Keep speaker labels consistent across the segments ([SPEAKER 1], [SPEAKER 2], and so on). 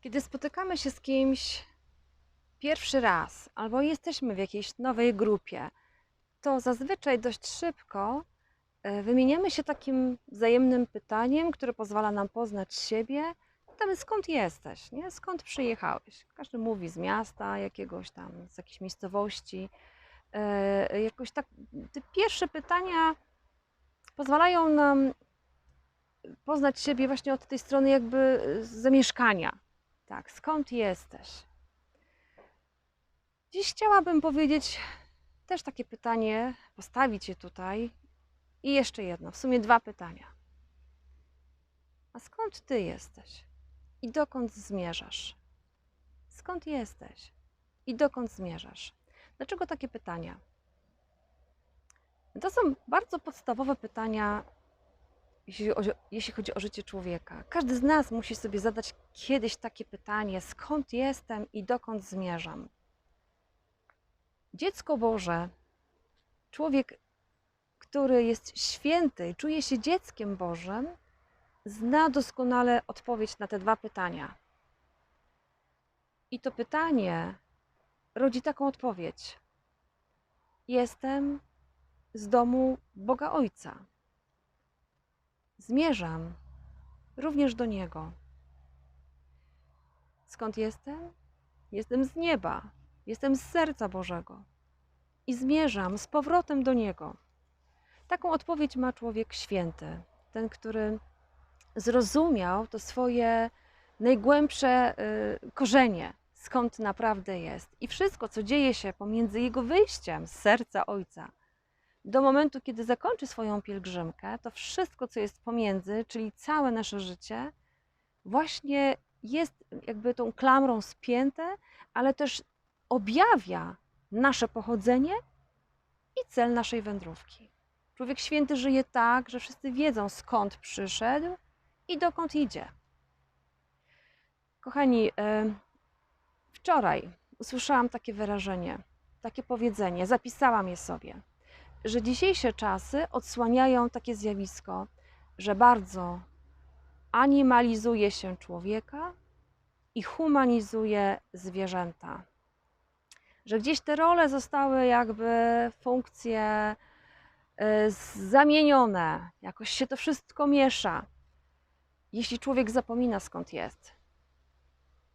[SPEAKER 1] Kiedy spotykamy się z kimś pierwszy raz albo jesteśmy w jakiejś nowej grupie, to zazwyczaj dość szybko e, wymieniamy się takim wzajemnym pytaniem, które pozwala nam poznać siebie. Pytamy, skąd jesteś, nie? skąd przyjechałeś? Każdy mówi z miasta, jakiegoś tam, z jakiejś miejscowości. E, Jakoś tak, te pierwsze pytania pozwalają nam poznać siebie właśnie od tej strony jakby e, zamieszkania. Tak, skąd jesteś? Dziś chciałabym powiedzieć też takie pytanie, postawić je tutaj i jeszcze jedno, w sumie dwa pytania. A skąd ty jesteś? I dokąd zmierzasz? Skąd jesteś? I dokąd zmierzasz? Dlaczego takie pytania? To są bardzo podstawowe pytania, jeśli, o, jeśli chodzi o życie człowieka. Każdy z nas musi sobie zadać kiedyś takie pytanie: skąd jestem i dokąd zmierzam? Dziecko Boże, człowiek, który jest święty, czuje się dzieckiem Bożym, zna doskonale odpowiedź na te dwa pytania. I to pytanie rodzi taką odpowiedź: Jestem z domu Boga Ojca. Zmierzam również do Niego. Skąd jestem? Jestem z nieba, jestem z serca Bożego i zmierzam z powrotem do Niego. Taką odpowiedź ma człowiek święty, ten, który zrozumiał to swoje najgłębsze y, korzenie, skąd naprawdę jest. I wszystko, co dzieje się pomiędzy jego wyjściem z serca Ojca, do momentu, kiedy zakończy swoją pielgrzymkę, to wszystko, co jest pomiędzy, czyli całe nasze życie, właśnie jest jakby tą klamrą spięte, ale też objawia nasze pochodzenie i cel naszej wędrówki. Człowiek święty żyje tak, że wszyscy wiedzą skąd przyszedł i dokąd idzie. Kochani, wczoraj usłyszałam takie wyrażenie, takie powiedzenie, zapisałam je sobie że dzisiejsze czasy odsłaniają takie zjawisko, że bardzo animalizuje się człowieka i humanizuje zwierzęta. Że gdzieś te role zostały jakby funkcje zamienione, jakoś się to wszystko miesza. Jeśli człowiek zapomina skąd jest,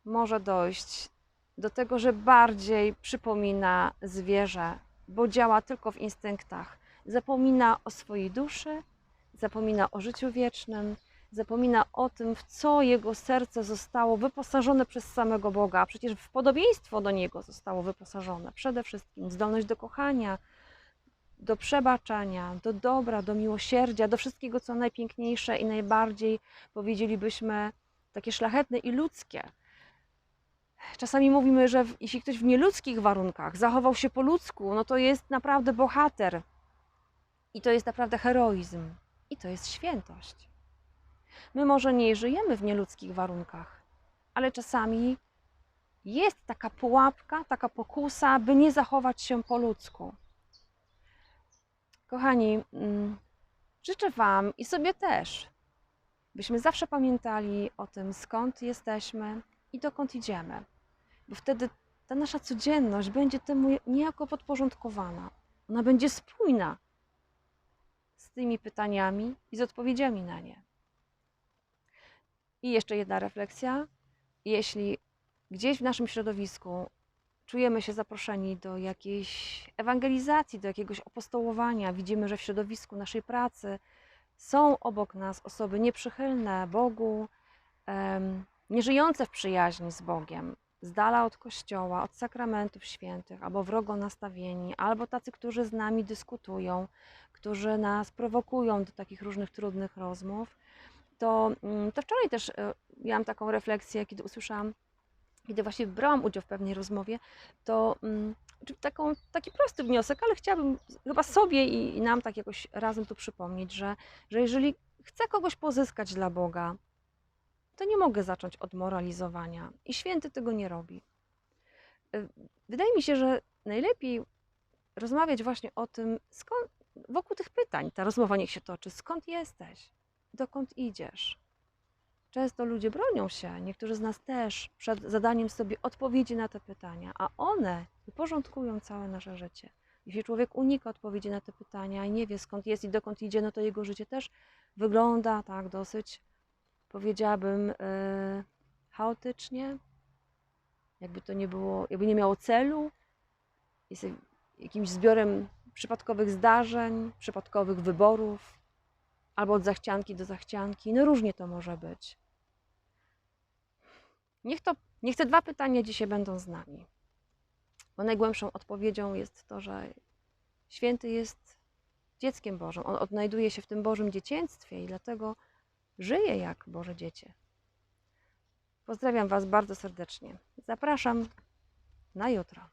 [SPEAKER 1] może dojść do tego, że bardziej przypomina zwierzę bo działa tylko w instynktach. Zapomina o swojej duszy, zapomina o życiu wiecznym, zapomina o tym, w co jego serce zostało wyposażone przez samego Boga, a przecież w podobieństwo do niego zostało wyposażone. Przede wszystkim zdolność do kochania, do przebaczania, do dobra, do miłosierdzia, do wszystkiego, co najpiękniejsze i najbardziej, powiedzielibyśmy, takie szlachetne i ludzkie. Czasami mówimy, że jeśli ktoś w nieludzkich warunkach zachował się po ludzku, no to jest naprawdę bohater. I to jest naprawdę heroizm. I to jest świętość. My może nie żyjemy w nieludzkich warunkach, ale czasami jest taka pułapka, taka pokusa, by nie zachować się po ludzku. Kochani, mm, życzę Wam i sobie też, byśmy zawsze pamiętali o tym, skąd jesteśmy i dokąd idziemy bo wtedy ta nasza codzienność będzie temu niejako podporządkowana. Ona będzie spójna z tymi pytaniami i z odpowiedziami na nie. I jeszcze jedna refleksja. Jeśli gdzieś w naszym środowisku czujemy się zaproszeni do jakiejś ewangelizacji, do jakiegoś apostołowania, widzimy, że w środowisku naszej pracy są obok nas osoby nieprzychylne Bogu, nieżyjące w przyjaźni z Bogiem, z dala od kościoła, od sakramentów świętych, albo wrogo nastawieni, albo tacy, którzy z nami dyskutują, którzy nas prowokują do takich różnych trudnych rozmów, to, mm, to wczoraj też e, miałam taką refleksję, kiedy usłyszałam, kiedy właśnie brałam udział w pewnej rozmowie, to mm, taką, taki prosty wniosek, ale chciałabym chyba sobie i, i nam tak jakoś razem tu przypomnieć, że, że jeżeli chcę kogoś pozyskać dla Boga, to nie mogę zacząć od moralizowania. I święty tego nie robi. Y, wydaje mi się, że najlepiej rozmawiać właśnie o tym, skąd, wokół tych pytań ta rozmowa niech się toczy. Skąd jesteś? Dokąd idziesz? często ludzie bronią się, niektórzy z nas też, przed zadaniem sobie odpowiedzi na te pytania, a one uporządkują całe nasze życie. Jeśli człowiek unika odpowiedzi na te pytania i nie wie skąd jest i dokąd idzie, no to jego życie też wygląda tak dosyć, powiedziałabym, yy, chaotycznie, jakby to nie było, jakby nie miało celu, jest jakimś zbiorem przypadkowych zdarzeń, przypadkowych wyborów, albo od zachcianki do zachcianki. No różnie to może być. Niech, to, niech te dwa pytania dzisiaj będą z nami. Bo najgłębszą odpowiedzią jest to, że święty jest dzieckiem Bożym. On odnajduje się w tym Bożym dzieciństwie i dlatego żyje jak Boże dziecię. Pozdrawiam Was bardzo serdecznie. Zapraszam na jutro.